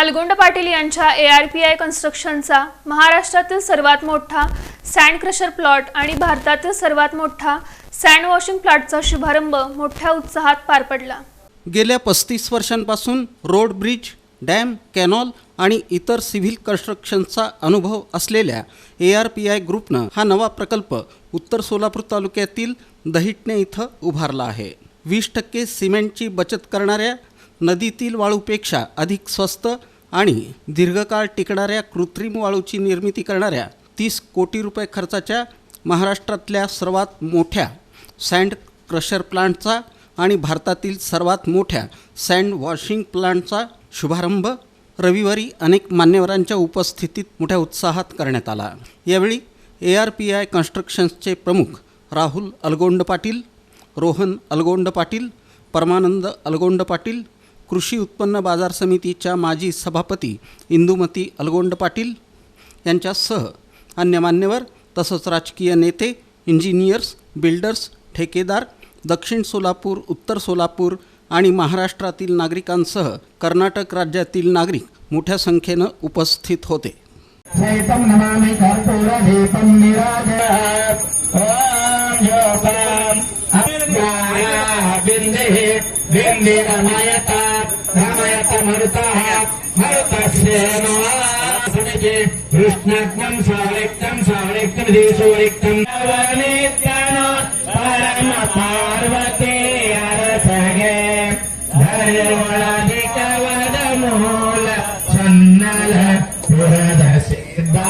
अलगुंड पाटील यांच्या A R P I कन्स्ट्रक्शनचा महाराष्ट्रातील सर्वात मोठा सँड क्रशर प्लॉट आणि भारतातील सर्वात मोठा सँड वॉशिंग प्लॉटचा शुभारंभ मोठ्या उत्साहात पार पडला. गेल्या पस्तीस वर्षांपासून रोड ब्रिज डॅम कॅनॉल आणि इतर सिव्हिल कन्स्ट्रक्शनचा अनुभव असलेल्या ए आर पी आय ग्रुपनं हा नवा प्रकल्प उत्तर सोलापूर तालुक्यातील दहिटणे इथं उभारला आहे. वीस टक्के सिमेंटची बचत करणाऱ्या नदीतील वाळूपेक्षा अधिक स्वस्त आणि दीर्घकाळ टिकणाऱ्या कृत्रिम वाळूची निर्मिती करणाऱ्या तीस कोटी रुपये खर्चाच्या महाराष्ट्रातल्या सर्वात मोठ्या सँड क्रशर प्लांटचा आणि भारतातील सर्वात मोठ्या सँड वॉशिंग प्लांटचा शुभारंभ रविवारी अनेक मान्यवरांच्या उपस्थितीत मोठ्या उत्साहात करण्यात आला. यावेळी ए आर पी आय कन्स्ट्रक्शन्सचे प्रमुख राहुल अलगोंड पाटील रोहन अलगोंड पाटील परमानंद अलगोंड पाटील कृषी उत्पन्न बाजार समितीच्या माजी सभापती इंदुमती अलगोंड पाटील यांच्यासह अन्य मान्यवर तसंच राजकीय नेते इंजिनियर्स बिल्डर्स ठेकेदार दक्षिण सोलापूर उत्तर सोलापूर आणि महाराष्ट्रातील नागरिकांसह कर्नाटक राज्यातील नागरिक मोठ्या संख्येनं उपस्थित होते. రామయత మరుత మరుతస్యేనో కృష్ణజ్ఞం సవరిక్తం సవరిక్తం దేశోరిక్తం నిత్యనో పరమ పార్వతే అరసగే ధర్యోళిక వద మూల సన్నల పురద సిద్ధా